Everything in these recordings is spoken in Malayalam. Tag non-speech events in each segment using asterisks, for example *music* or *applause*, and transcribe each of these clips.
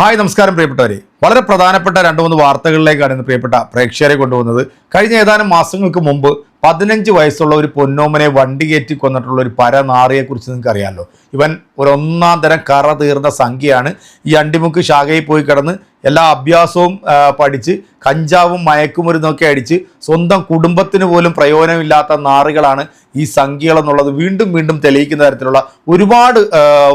ഹായ് നമസ്കാരം പ്രിയപ്പെട്ടവരെ. വളരെ പ്രധാനപ്പെട്ട രണ്ട് മൂന്ന് വാർത്തകളിലേക്കാണ് ഇന്ന് പ്രിയപ്പെട്ട പ്രേക്ഷകരെ കൊണ്ടുവന്നത്. കഴിഞ്ഞ ഏതാനും മാസങ്ങൾക്ക് മുമ്പ് പതിനഞ്ച് വയസ്സുള്ള ഒരു പൊന്നോമനെ വണ്ടി കയറ്റി കൊന്നിട്ടുള്ള ഒരു പരനാറിയെ കുറിച്ച് നിങ്ങൾക്ക് അറിയാമല്ലോ ഇവൻ ഒരു ഒന്നാം തരം കറ തീർന്ന സംഖ്യയാണ്. ഈ അണ്ടിമുക്ക് ശാഖയിൽ പോയി കിടന്ന് എല്ലാ അഭ്യാസവും പഠിച്ച് കഞ്ചാവും മയക്കുമരുന്നൊക്കെ അടിച്ച് സ്വന്തം കുടുംബത്തിന് പോലും പ്രയോജനമില്ലാത്ത നാറുകളാണ് ഈ സംഖ്യകൾ എന്നുള്ളത് വീണ്ടും വീണ്ടും തെളിയിക്കുന്ന തരത്തിലുള്ള ഒരുപാട്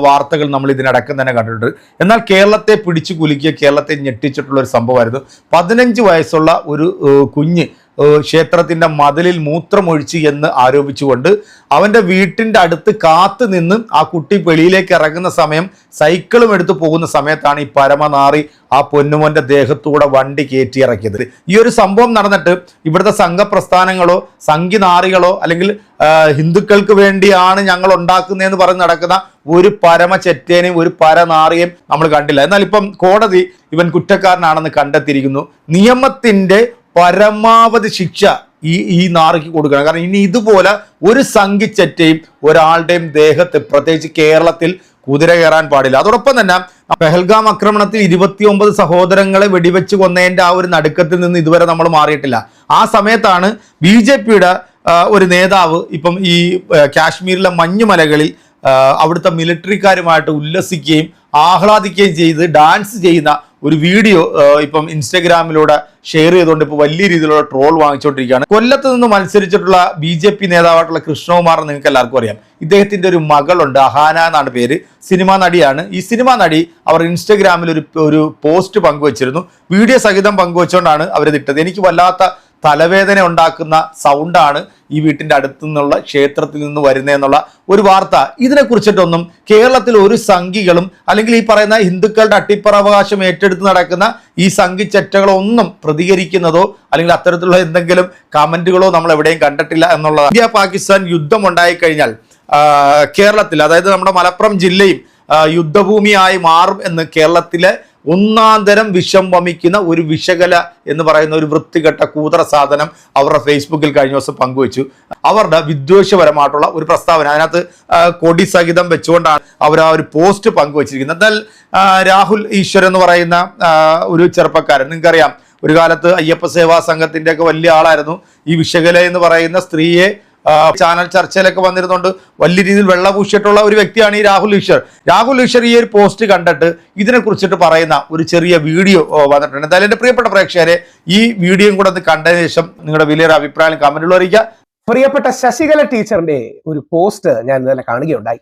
വാർത്തകൾ നമ്മൾ ഇതിനടക്കം തന്നെ കണ്ടിട്ടുണ്ട്. എന്നാൽ കേരളത്തെ പിടിച്ചു കുലുക്കിയ കേരളത്തെ ഞെട്ടിച്ചിട്ടുള്ള ഒരു സംഭവമായിരുന്നു. പതിനഞ്ച് വയസ്സുള്ള ഒരു കുഞ്ഞ് ഏഹ്, ക്ഷേത്രത്തിന്റെ മതിലിൽ മൂത്രമൊഴിച്ച് എന്ന് ആരോപിച്ചുകൊണ്ട് അവന്റെ വീട്ടിന്റെ അടുത്ത് കാത്തു നിന്ന് ആ കുട്ടി വെളിയിലേക്ക് ഇറങ്ങുന്ന സമയം സൈക്കിളും എടുത്ത് പോകുന്ന സമയത്താണ് ഈ പരമനാറി ആ പൊന്നുമോന്റെ ദേഹത്തൂടെ വണ്ടി കയറ്റി ഇറക്കിയത്. ഈ ഒരു സംഭവം നടന്നിട്ട് ഇവിടുത്തെ സംഘപ്രസ്ഥാനങ്ങളോ സംഘിനാറികളോ അല്ലെങ്കിൽ ഹിന്ദുക്കൾക്ക് വേണ്ടിയാണ് ഞങ്ങൾ ഉണ്ടാക്കുന്നതെന്ന് പറഞ്ഞ് നടക്കുന്ന ഒരു പരമ ചെറ്റേനെയും ഒരു പരനാറിയെയും നമ്മൾ കണ്ടില്ല. എന്നാൽ ഇപ്പം കോടതി ഇവൻ കുറ്റക്കാരനാണെന്ന് കണ്ടെത്തിയിരിക്കുന്നു. നിയമത്തിന്റെ പരമാവധി ശിക്ഷ ഈ ഈ നാറിക്ക് കൊടുക്കണം. കാരണം ഇനി ഇതുപോലെ ഒരു സംഘിച്ചറ്റയും ഒരാളുടെയും ദേഹത്ത് പ്രത്യേകിച്ച് കേരളത്തിൽ കുതിര കയറാൻ പാടില്ല. അതോടൊപ്പം തന്നെ പെഹൽഗാം ആക്രമണത്തിൽ ഇരുപത്തിയൊമ്പത് സഹോദരങ്ങളെ വെടിവെച്ച് കൊന്നതിന്റെ ആ ഒരു നടുക്കത്തിൽ നിന്ന് ഇതുവരെ നമ്മൾ മാറിയിട്ടില്ല. ആ സമയത്താണ് ബി ജെ പിയുടെ ഒരു നേതാവ് ഇപ്പം ഈ കാശ്മീരിലെ മഞ്ഞുമലകളിൽ അവിടുത്തെ മിലിറ്ററിക്കാരുമായിട്ട് ഉല്ലസിക്കുകയും ആഹ്ലാദിക്കുകയും ചെയ്ത് ഡാൻസ് ചെയ്യുന്ന ഒരു വീഡിയോ ഇപ്പം ഇൻസ്റ്റഗ്രാമിലൂടെ ഷെയർ ചെയ്തുകൊണ്ട് ഇപ്പോൾ വലിയ രീതിയിലുള്ള ട്രോൾ വാങ്ങിച്ചുകൊണ്ടിരിക്കുകയാണ് കൊല്ലത്ത് നിന്ന് മത്സരിച്ചിട്ടുള്ള ബി ജെ പി നേതാവായിട്ടുള്ള കൃഷ്ണകുമാർ നിങ്ങൾക്ക് എല്ലാവർക്കും അറിയാം. ഇദ്ദേഹത്തിന്റെ ഒരു മകളുണ്ട് അഹാന എന്നാണ് പേര്. സിനിമാ നടിയാണ്. ഈ സിനിമാ നടി അവർ ഇൻസ്റ്റഗ്രാമിൽ ഒരു ഒരു പോസ്റ്റ് പങ്കുവച്ചിരുന്നു. വീഡിയോ സഹിതം പങ്കുവച്ചുകൊണ്ടാണ് അവരത് ഇട്ടത് എനിക്ക് വല്ലാത്ത തലവേദന ഉണ്ടാക്കുന്ന സൗണ്ടാണ് ഈ വീട്ടിന്റെ അടുത്തു നിന്നുള്ള ക്ഷേത്രത്തിൽ നിന്ന് വരുന്നതെന്നുള്ള ഒരു വാർത്ത. ഇതിനെക്കുറിച്ചിട്ടൊന്നും കേരളത്തിൽ ഒരു സംഘികളും അല്ലെങ്കിൽ ഈ പറയുന്ന ഹിന്ദുക്കളുടെ അട്ടിപ്പറവകാശം ഏറ്റെടുത്ത് നടക്കുന്ന ഈ സംഘി ചെറ്റകളോ പ്രതികരിക്കുന്നതോ അല്ലെങ്കിൽ അത്തരത്തിലുള്ള എന്തെങ്കിലും കമന്റുകളോ നമ്മൾ എവിടെയും കണ്ടിട്ടില്ല എന്നുള്ളത് ഇന്ത്യ പാകിസ്ഥാൻ യുദ്ധം ഉണ്ടായിക്കഴിഞ്ഞാൽ കേരളത്തിൽ അതായത് നമ്മുടെ മലപ്പുറം ജില്ലയും യുദ്ധഭൂമിയായി മാറും എന്ന് കേരളത്തിലെ ഒന്നാം തരം വിഷം വമിക്കുന്ന ഒരു വിഷകല എന്ന് പറയുന്ന ഒരു വൃത്തികെട്ട കൂതറ സാധനം അവരുടെ ഫേസ്ബുക്കിൽ കഴിഞ്ഞ ദിവസം പങ്കുവച്ചു. അവരുടെ വിദ്വേഷപരമായിട്ടുള്ള ഒരു പ്രസ്താവന. അതിനകത്ത് കൊടി സഹിതം വെച്ചുകൊണ്ടാണ് അവർ ആ ഒരു പോസ്റ്റ് പങ്കുവച്ചിരിക്കുന്നത്. എന്നാൽ രാഹുൽ ഈശ്വർ എന്ന് പറയുന്ന ഒരു ചെറുപ്പക്കാരൻ. നിങ്ങൾക്കറിയാം ഒരു കാലത്ത് അയ്യപ്പ സേവാ സംഘത്തിന്റെ ഒക്കെ വലിയ ആളായിരുന്നു. ഈ വിഷകല എന്ന് പറയുന്ന സ്ത്രീയെ ചാനൽ ചർച്ചയിലൊക്കെ വന്നിരുന്നുകൊണ്ട് വലിയ രീതിയിൽ വെള്ളപൂശിയിട്ടുള്ള ഒരു വ്യക്തിയാണ് ഈ രാഹുൽ ഈശ്വർ. രാഹുൽ ഈശ്വർ ഈ ഒരു പോസ്റ്റ് കണ്ടിട്ട് ഇതിനെ കുറിച്ചിട്ട് പറയുന്ന ഒരു ചെറിയ വീഡിയോ വന്നിട്ടുണ്ട്. എന്തായാലും എന്റെ പ്രിയപ്പെട്ട പ്രേക്ഷകരെ ഈ വീഡിയോയും കൂടെ ഒന്ന് കണ്ടതിന് ശേഷം നിങ്ങളുടെ വലിയൊരു അഭിപ്രായം കമന്റിൽ അറിയിക്കുക. പ്രിയപ്പെട്ട ശശികല ടീച്ചറിന്റെ ഒരു പോസ്റ്റ് ഞാൻ ഇന്നലെ കാണുകയുണ്ടായി.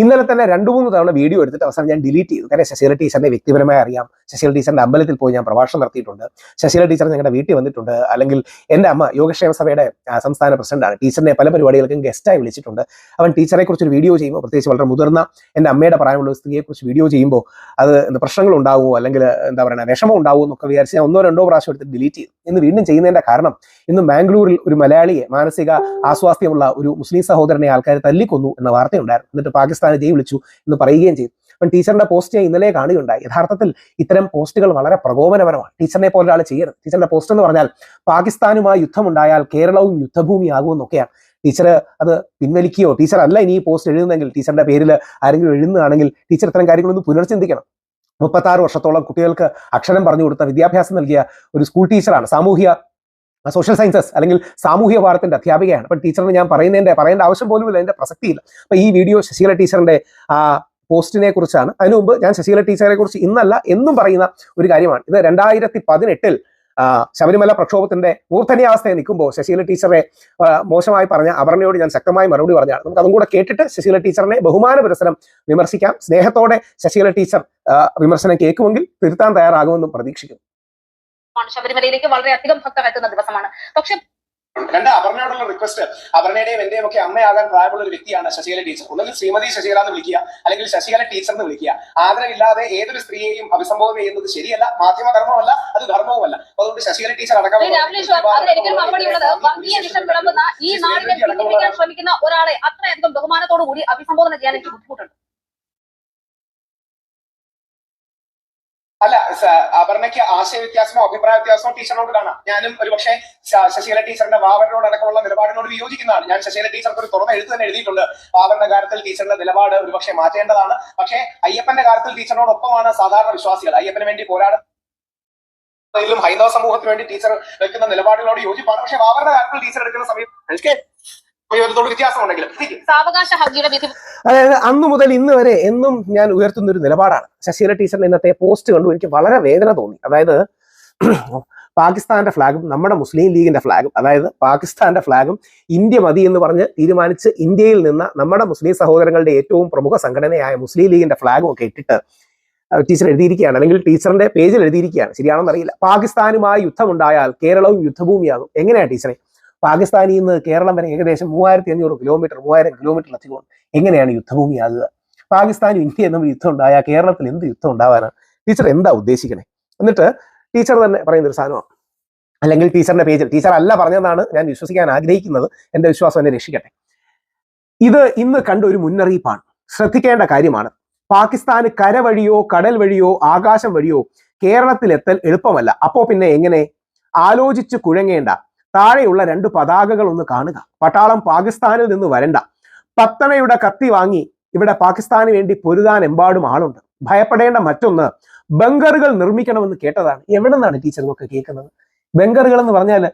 ഇന്നലെ തന്നെ രണ്ടു മൂന്ന് തവണ വീഡിയോ എടുത്തിട്ട് അവസാനം ഞാൻ ഡിലീറ്റ് ചെയ്തു. കാരണം ശശീല ടീച്ചറിനെ വ്യക്തിപരമായി അറിയാം. ശശീല ടീച്ചറിന്റെ അമ്പലത്തിൽ പോയി ഞാൻ പ്രഭാഷണം നടത്തിയിട്ടുണ്ട്. ശശീല ടീച്ചർ ഞങ്ങളുടെ വീട്ടിൽ വന്നിട്ടുണ്ട്. അല്ലെങ്കിൽ എന്റെ അമ്മ യോഗക്ഷേമ സഭയുടെ സംസ്ഥാന പ്രസിഡന്റാണ് ടീച്ചറിനെ പല പരിപാടികൾക്കും ഗസ്റ്റായി വിളിച്ചിട്ടുണ്ട്. അവൻ ടീച്ചറെ കുറിച്ച് ഒരു വീഡിയോ ചെയ്യുമ്പോൾ പ്രത്യേകിച്ച് വളരെ മുതിർന്ന എന്റെ അമ്മയുടെ പ്രായമുള്ള സ്ത്രീയെ കുറിച്ച് വീഡിയോ ചെയ്യുമ്പോൾ അത് പ്രശ്നങ്ങൾ ഉണ്ടാവുമോ? അല്ലെങ്കിൽ എന്താ പറയുക വിഷമം ഉണ്ടാവുമോ എന്നൊക്കെ വിചാരിച്ച് ഞാൻ ഒന്നോ രണ്ടോ പ്രാവശ്യം എടുത്ത് ഡിലീറ്റ് ചെയ്തു. ഇന്ന് വീണ്ടും ചെയ്യുന്നതിന്റെ കാരണം ഇന്ന് മാംഗ്ലൂരിൽ ഒരു മലയാളിയെ മാനസിക ആസ്വാസ്ഥ്യമുള്ള ഒരു മുസ്ലിം സഹോദരനെ ആൾക്കാർ തല്ലിക്കൊന്നു എന്ന വാർത്തയുണ്ടായിരുന്നു. എന്നിട്ട് പാകിസ്ഥാനെ ജയ് വിളിച്ചു എന്ന് പറയുകയും ചെയ്തു. അപ്പം ടീച്ചറിന്റെ പോസ്റ്റ് ഞാൻ ഇന്നലെ കാണുകയുണ്ടായി. യഥാർത്ഥത്തിൽ ഇത്തരം പോസ്റ്റുകൾ വളരെ പ്രകോപനപരമാണ്. ടീച്ചറിനെ പോലെ ഒരാൾ ചെയ്യരുത്. ടീച്ചറിന്റെ പോസ്റ്റ് എന്ന് പറഞ്ഞാൽ പാകിസ്ഥാനുമായി യുദ്ധമുണ്ടായാൽ കേരളവും യുദ്ധഭൂമിയാകുമെന്നൊക്കെയാണ് ടീച്ചർ അത് പിൻവലിക്കുകയോ ടീച്ചർ അല്ല ഇനി ഈ പോസ്റ്റ് എഴുതുന്നെങ്കിൽ ടീച്ചറിന്റെ പേരിൽ ആരെങ്കിലും എഴുതുന്നതാണെങ്കിൽ ടീച്ചർ ഇത്തരം കാര്യങ്ങളൊന്ന് പുനർചിന്തിക്കണം. മുപ്പത്താറ് വർഷത്തോളം കുട്ടികൾക്ക് അക്ഷരം പറഞ്ഞു കൊടുത്ത വിദ്യാഭ്യാസം നൽകിയ ഒരു സ്കൂൾ ടീച്ചറാണ് സാമൂഹ്യ സോഷ്യൽ സയൻസസ് അല്ലെങ്കിൽ സാമൂഹ്യ പാഠത്തിന്റെ അധ്യാപികയാണ്. അപ്പൊ ടീച്ചറിന് ഞാൻ പറയുന്നതിന്റെ പറയേണ്ട ആവശ്യം ഇല്ല അതിന്റെ പ്രസക്തിയില്ല. അപ്പൊ ഈ വീഡിയോ ശശികല ടീച്ചറിന്റെ പോസ്റ്റിനെ കുറിച്ചാണ്. അതിനു മുമ്പ് ഞാൻ ശശികല ടീച്ചറെ കുറിച്ച് ഇന്നല്ല എന്നും പറയുന്ന ഒരു കാര്യമാണ്. ഇത് രണ്ടായിരത്തി പതിനെട്ടിൽ ശബരിമല പ്രക്ഷോഭത്തിന്റെ മൂർധന്യാവസ്ഥയിൽ നിൽക്കുമ്പോൾ ശശീല ടീച്ചറെ മോശമായി പറഞ്ഞ അപർണയോട് ഞാൻ ശക്തമായി മറുപടി പറഞ്ഞാണ് നമുക്ക് അതും കൂടെ കേട്ടിട്ട് ശശീല ടീച്ചറിനെ ബഹുമാന പുരസരം വിമർശിക്കാം. സ്നേഹത്തോടെ ശശീല ടീച്ചർ വിമർശനം കേൾക്കുമെങ്കിൽ തിരുത്താൻ തയ്യാറാകുമെന്നും പ്രതീക്ഷിക്കുന്നു. ശബരിമലയിലേക്ക് വളരെയധികം ഭക്തർ എത്തുന്ന ദിവസമാണ്. പക്ഷെ രണ്ട് അപർണയോടുള്ള റിക്വസ്റ്റ് അപർണയുടെയും എന്റെയും ഒക്കെ അമ്മയാകാൻ പ്രായമുള്ള ഒരു വ്യക്തിയാണ് ശശികല ടീച്ചർ ഒന്നുകിൽ ശ്രീമതി ശശികല എന്ന് വിളിക്കുക അല്ലെങ്കിൽ ശശികല ടീച്ചർ എന്ന് വിളിക്കുക. ആദരവില്ലാതെ ഏതൊരു സ്ത്രീയെയും അഭിസംബോധന ചെയ്യുന്നത് ശരിയല്ല മാധ്യമധർമ്മമല്ല അത് ധർമ്മവുമല്ല. അതുകൊണ്ട് ശശികല ടീച്ചർ അടക്കം ഈ നാടിനെ ശ്രമിക്കുന്ന ഒരാളെ അത്രയധികം ബഹുമാനത്തോടു കൂടി അഭിസംബോധന ചെയ്യാൻ എനിക്ക് ബുദ്ധിമുട്ടുണ്ട്. അല്ല അപർണയ്ക്ക് ആശയ വ്യത്യാസമോ അഭിപ്രായ വ്യത്യാസമോ ടീച്ചറിനോട് കാണാം. ഞാനും ഒരു പക്ഷേ ശശീല ടീച്ചറിന്റെ വാവറിനോട് അടക്കമുള്ള നിലപാടിനോട് വിയോജിക്കുന്നതാണ്. ഞാൻ ശശീല ടീച്ചർക്ക് ഒരു തുറന്ന എഴുത്ത് തന്നെ എഴുതിയിട്ടുണ്ട്. വാവറിന്റെ കാര്യത്തിൽ ടീച്ചറിന്റെ നിലപാട് ഒരു പക്ഷേ മാറ്റേണ്ടതാണ്. പക്ഷേ അയ്യപ്പന്റെ കാര്യത്തിൽ ടീച്ചറിനോടൊപ്പമാണ് സാധാരണ വിശ്വാസികൾ. അയ്യപ്പന് വേണ്ടി പോരാടും ഹൈന്ദവ സമൂഹത്തിന് വേണ്ടി ടീച്ചർ വെക്കുന്ന നിലപാടുകളോട് യോജിപ്പാണ്. പക്ഷെ വാവറിന്റെ കാര്യത്തിൽ ടീച്ചർ എടുക്കുന്ന സമയത്ത് എനിക്ക് വ്യത്യാസമുണ്ടെങ്കിലും ശരി. സാവകാശ ഹർജിയുടെ വിധി അതായത് അന്നു മുതൽ ഇന്ന് വരെ എന്നും ഞാൻ ഉയർത്തുന്ന ഒരു നിലപാടാണ്. ശശീല ടീച്ചറിന്റെ ഇന്നത്തെ പോസ്റ്റ് കണ്ടു എനിക്ക് വളരെ വേദന തോന്നി. അതായത് *clears throat* പാകിസ്ഥാന്റെ ഫ്ലാഗും നമ്മുടെ മുസ്ലിം ലീഗിന്റെ ഫ്ലാഗും അതായത് പാകിസ്ഥാന്റെ ഫ്ലാഗും ഇന്ത്യ മതി എന്ന് പറഞ്ഞ് തീരുമാനിച്ച് ഇന്ത്യയിൽ നിന്ന് നമ്മുടെ മുസ്ലിം സഹോദരങ്ങളുടെ ഏറ്റവും പ്രമുഖ സംഘടനയായ മുസ്ലിം ലീഗിന്റെ ഫ്ലാഗും ഒക്കെ ഇട്ടിട്ട് ടീച്ചർ എഴുതിയിരിക്കുകയാണ്. അല്ലെങ്കിൽ ടീച്ചറിന്റെ പേജിൽ എഴുതിയിരിക്കുകയാണ്. ശരിയാണെന്നറിയില്ല. പാകിസ്ഥാനുമായി യുദ്ധമുണ്ടായാൽ കേരളവും യുദ്ധഭൂമിയാകും. എങ്ങനെയാണ് ടീച്ചറെ? പാകിസ്ഥാനിൽ നിന്ന് കേരളം വരെ ഏകദേശം മൂവായിരത്തി അഞ്ഞൂറ് കിലോമീറ്റർ മൂവായിരം കിലോമീറ്റർ അധികം എങ്ങനെയാണ് യുദ്ധഭൂമിയാകുക പാകിസ്ഥാനും ഇന്ത്യ തമ്മിൽ യുദ്ധം ഉണ്ടായാൽ കേരളത്തിൽ എന്ത് യുദ്ധം ഉണ്ടാവാനാണ് ടീച്ചർ എന്താ ഉദ്ദേശിക്കണേ? എന്നിട്ട് ടീച്ചർ തന്നെ പറയുന്ന ഒരു സാധനമാണ്. അല്ലെങ്കിൽ ടീച്ചറിന്റെ പേജിൽ ടീച്ചർ അല്ല പറഞ്ഞതാണ് ഞാൻ വിശ്വസിക്കാൻ ആഗ്രഹിക്കുന്നത്. എന്റെ വിശ്വാസം എന്നെ രക്ഷിക്കട്ടെ. ഇത് ഇന്ന് കണ്ട ഒരു മുന്നറിയിപ്പാണ്. ശ്രദ്ധിക്കേണ്ട കാര്യമാണ്. പാകിസ്ഥാന് കര വഴിയോ കടൽ വഴിയോ ആകാശം വഴിയോ കേരളത്തിലെത്തൽ എളുപ്പമല്ല. അപ്പോ പിന്നെ എങ്ങനെ? ആലോചിച്ച് കുഴങ്ങേണ്ട. താഴെയുള്ള രണ്ട് പതാകകൾ ഒന്ന് കാണുക. പട്ടാളം പാകിസ്ഥാനിൽ നിന്ന് വരണ്ട. പത്തണയുടെ കത്തി വാങ്ങി ഇവിടെ പാകിസ്ഥാന് വേണ്ടി പൊരുതാൻ എമ്പാടും ആളുണ്ട്. ഭയപ്പെടേണ്ട മറ്റൊന്ന് ബങ്കറുകൾ നിർമ്മിക്കണമെന്ന് കേട്ടതാണ്. എവിടെ നിന്നാണ് ടീച്ചർ ഇതൊക്കെ കേൾക്കുന്നത്? ബങ്കറുകൾ എന്ന് പറഞ്ഞാൽ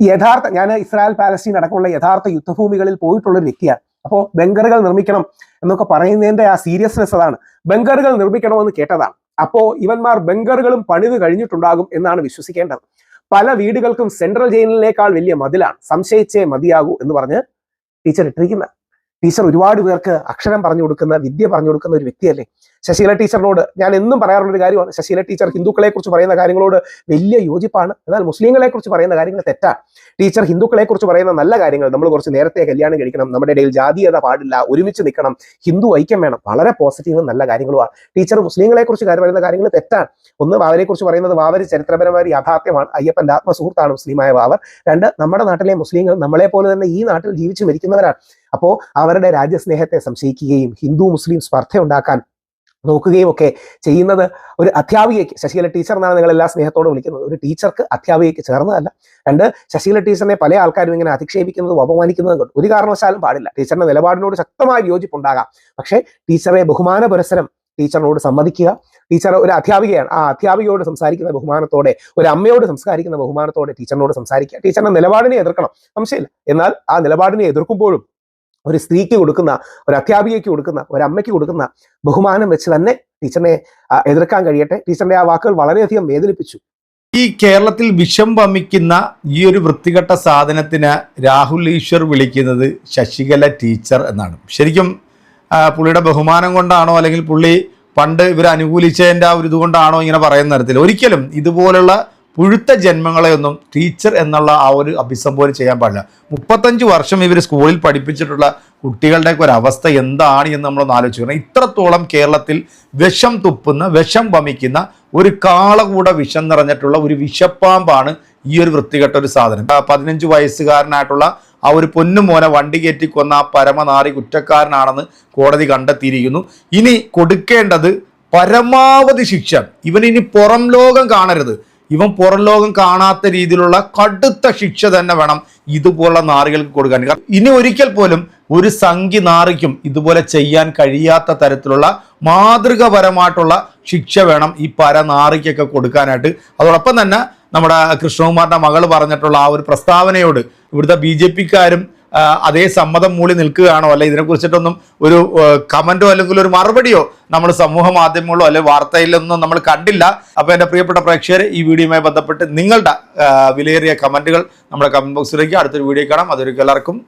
യഥാർത്ഥ ഞാൻ ഇസ്രായേൽ പാലസ്റ്റീൻ അടക്കമുള്ള യഥാർത്ഥ യുദ്ധഭൂമികളിൽ പോയിട്ടുള്ള ഒരു വ്യക്തിയാണ്. അപ്പോൾ ബങ്കറുകൾ നിർമ്മിക്കണം എന്നൊക്കെ പറയുന്നതിന്റെ ആ സീരിയസ്നെസ് അതാണ്. ബങ്കറുകൾ നിർമ്മിക്കണമെന്ന് കേട്ടതാണ്. അപ്പോ ഇവന്മാർ ബംഗറുകളും പണിത് കഴിഞ്ഞിട്ടുണ്ടാകും എന്നാണ് വിശ്വസിക്കേണ്ടത്. പല വീടുകൾക്കും സെൻട്രൽ ജയിലിനേക്കാൾ വലിയ മതിലാണ്. സംശയിച്ചേ മതിയാകൂ എന്ന് പറഞ്ഞ് ടീച്ചർ ഇട്ടിരിക്കുന്ന ടീച്ചർ ഒരുപാട് പേർക്ക് അക്ഷരം പറഞ്ഞു കൊടുക്കുന്ന വിദ്യ പറഞ്ഞു കൊടുക്കുന്ന ഒരു വ്യക്തിയല്ലേ? ശശീല ടീച്ചറിനോട് ഞാൻ എന്നും പറയാറുള്ള ഒരു കാര്യമാണ്. ശശീല ടീച്ചർ ഹിന്ദുക്കളെ കുറിച്ച് പറയുന്ന കാര്യങ്ങളോട് വലിയ യോജിപ്പാണ്. എന്നാൽ മുസ്ലിങ്ങളെ കുറിച്ച് പറയുന്ന കാര്യങ്ങൾ തെറ്റാണ് ടീച്ചർ ഹിന്ദുക്കളെ കുറിച്ച് പറയുന്ന നല്ല കാര്യങ്ങൾ നമ്മൾ കുറച്ച് നേരത്തെ കല്യാണം കഴിക്കണം നമ്മുടെ ഇടയിൽ ജാതീയത പാടില്ല ഒരുമിച്ച് നിൽക്കണം ഹിന്ദു ഐക്യം വേണം. വളരെ പോസിറ്റീവും നല്ല കാര്യങ്ങളുമാണ്. ടീച്ചർ മുസ്ലിങ്ങളെ കുറിച്ച് പറയുന്ന കാര്യങ്ങൾ തെറ്റാണ് ഒന്ന് വാവരെ കുറിച്ച് പറയുന്നത് വാവര് ചരിത്രപരമായ യാഥാർത്ഥ്യമാണ്. അയ്യപ്പന്റെ ആത്മസുഹൃത്താണ് മുസ്ലിമായ വാവർ. രണ്ട് നമ്മുടെ നാട്ടിലെ മുസ്ലിങ്ങൾ നമ്മളെ പോലെ തന്നെ ഈ നാട്ടിൽ ജീവിച്ചു മരിക്കുന്നവരാണ്. അപ്പോ അവരുടെ രാജ്യസ്നേഹത്തെ സംശയിക്കുകയും ഹിന്ദു മുസ്ലിം സ്പർദ്ധ ഉണ്ടാക്കാൻ നോക്കുകയും ഒക്കെ ചെയ്യുന്നത് ഒരു അധ്യാപികയ്ക്ക് ശശികല ടീച്ചർ എന്നാണ് നിങ്ങൾ എല്ലാ സ്നേഹത്തോടെ വിളിക്കുന്നത്. ഒരു ടീച്ചർക്ക് അധ്യാപികയ്ക്ക് ചേർന്നതല്ല. രണ്ട് ശശികല ടീച്ചറിനെ പല ആൾക്കാരും ഇങ്ങനെ അധിക്ഷേപിക്കുന്നതും അപമാനിക്കുന്നതും കൊണ്ട്. ഒരു കാരണവശാലും പാടില്ല. ടീച്ചറിന്റെ നിലപാടിനോട് ശക്തമായ വിയോജിപ്പുണ്ടാകാം പക്ഷേ ടീച്ചറെ ബഹുമാന പുരസരം ടീച്ചറിനോട് സമ്മതിക്കുക. ടീച്ചർ ഒരു അധ്യാപികയാണ്. ആ അധ്യാപികയോട് സംസാരിക്കുന്ന ബഹുമാനത്തോടെ ഒരു അമ്മയോട് സംസാരിക്കുന്ന ബഹുമാനത്തോടെ ടീച്ചറിനോട് സംസാരിക്കുക. ടീച്ചറിന്റെ നിലപാടിനെ എതിർക്കണം. സംശയമില്ല. എന്നാൽ ആ നിലപാടിനെ എതിർക്കുമ്പോഴും ഒരു സ്ത്രീക്ക് കൊടുക്കുന്ന ഒരു അധ്യാപികയ്ക്ക് കൊടുക്കുന്ന ഒരു അമ്മയ്ക്ക് കൊടുക്കുന്ന ബഹുമാനം വെച്ച് തന്നെ ടീച്ചറിനെ എതിർക്കാൻ കഴിയട്ടെ. ടീച്ചറിന്റെ ആ വാക്കുകൾ വളരെയധികം വേദനിപ്പിച്ചു. ഈ കേരളത്തിൽ വിഷം വമിക്കുന്ന ഈ ഒരു വൃത്തികെട്ട സാധനത്തിന് രാഹുൽ ഈശ്വർ വിളിക്കുന്നത് ശശികല ടീച്ചർ എന്നാണ്. ശരിക്കും പുള്ളിയുടെ ബഹുമാനം കൊണ്ടാണോ അല്ലെങ്കിൽ പുള്ളി പണ്ട് ഇവർ അനുകൂലിച്ചതിന്റെ ആ ഒരു ഇതുകൊണ്ടാണോ ഇങ്ങനെ പറയുന്ന തരത്തിൽ. ഒരിക്കലും ഇതുപോലുള്ള പുഴുത്ത ജന്മങ്ങളെയൊന്നും ടീച്ചർ എന്നുള്ള ആ ഒരു അഭിസംബോധന ചെയ്യാൻ പാടില്ല. മുപ്പത്തഞ്ച് വർഷം ഇവർ സ്കൂളിൽ പഠിപ്പിച്ചിട്ടുള്ള കുട്ടികളുടെയൊക്കെ ഒരു അവസ്ഥ എന്താണ് എന്ന് നമ്മളൊന്ന് ആലോചിക്കണം. ഇത്രത്തോളം കേരളത്തിൽ വിഷം തുപ്പുന്ന വിഷം വമിക്കുന്ന ഒരു കാളകൂട വിഷം നിറഞ്ഞിട്ടുള്ള ഒരു വിഷപ്പാമ്പാണ് ഈ ഒരു വൃത്തികെട്ട ഒരു സാധനം. പതിനഞ്ച് വയസ്സുകാരനായിട്ടുള്ള ആ ഒരു പൊന്നുമോനെ വണ്ടി കയറ്റി കൊന്ന ആ പരമനാറി കുറ്റക്കാരനാണെന്ന് കോടതി കണ്ടെത്തിയിരിക്കുന്നു. ഇനി കൊടുക്കേണ്ടത് പരമാവധി ശിക്ഷ. ഇവനിനി പുറം ലോകം കാണരുത്. ഇവൻ പുറം ലോകം കാണാത്ത രീതിയിലുള്ള കടുത്ത ശിക്ഷ തന്നെ വേണം ഇതുപോലുള്ള നാറികൾക്ക് കൊടുക്കാൻ. ഇനി ഒരിക്കൽ പോലും ഒരു സംഖ്യ നാറിക്കും ഇതുപോലെ ചെയ്യാൻ കഴിയാത്ത തരത്തിലുള്ള മാതൃകപരമായിട്ടുള്ള ശിക്ഷ വേണം ഈ പര നാറിക്കൊക്കെ കൊടുക്കാനായിട്ട്. അതോടൊപ്പം തന്നെ നമ്മുടെ കൃഷ്ണകുമാറിന്റെ മകൾ പറഞ്ഞിട്ടുള്ള ആ ഒരു പ്രസ്താവനയോട് ഇവിടുത്തെ ബി ജെ പിക്കാരും അതേ സമ്മതം മൂളി നിൽക്കുകയാണോ? അല്ലെ ഇതിനെക്കുറിച്ചിട്ടൊന്നും ഒരു കമന്റോ അല്ലെങ്കിൽ ഒരു മറുപടിയോ നമ്മൾ സമൂഹ മാധ്യമങ്ങളോ അല്ലെങ്കിൽ വാർത്തയിലൊന്നും നമ്മൾ കണ്ടില്ല. അപ്പോൾ എന്റെ പ്രിയപ്പെട്ട പ്രേക്ഷകരെ ഈ വീഡിയോയുമായി ബന്ധപ്പെട്ട് നിങ്ങളുടെ വിലയേറിയ കമന്റുകൾ നമ്മുടെ കമന്റ് ബോക്സിലേക്ക് അടുത്തൊരു വീഡിയോ കാണാം. അതൊരു എല്ലാവർക്കും